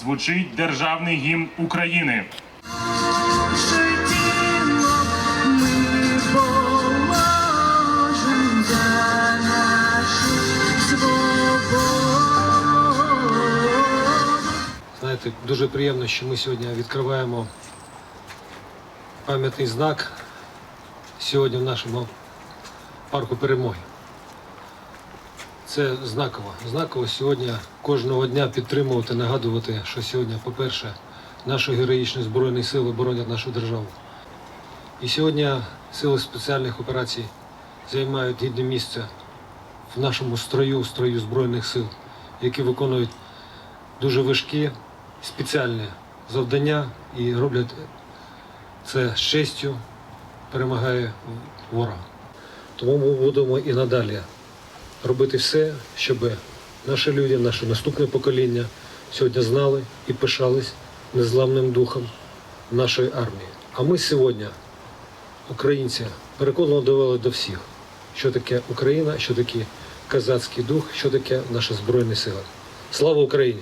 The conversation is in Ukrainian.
звучить державний гімн України. Знаєте, дуже приємно, що ми сьогодні відкриваємо пам'ятний знак сьогодні в нашому парку перемоги. Це знаково. Знаково сьогодні кожного дня підтримувати, нагадувати, що сьогодні, по-перше, наші героїчні Збройні сили боронять нашу державу. І сьогодні сили спеціальних операцій займають гідне місце в нашому строю, строю Збройних сил, які виконують дуже важкі спеціальні завдання і роблять це з честю, перемагає ворога. Тому ми будемо і надалі робити все, щоб наші люди, наше наступне покоління сьогодні знали і пишались незламним духом нашої армії. А ми сьогодні, українці, переконано довели до всіх, що таке Україна, що таке козацький дух, що таке наші Збройні сили. Слава Україні!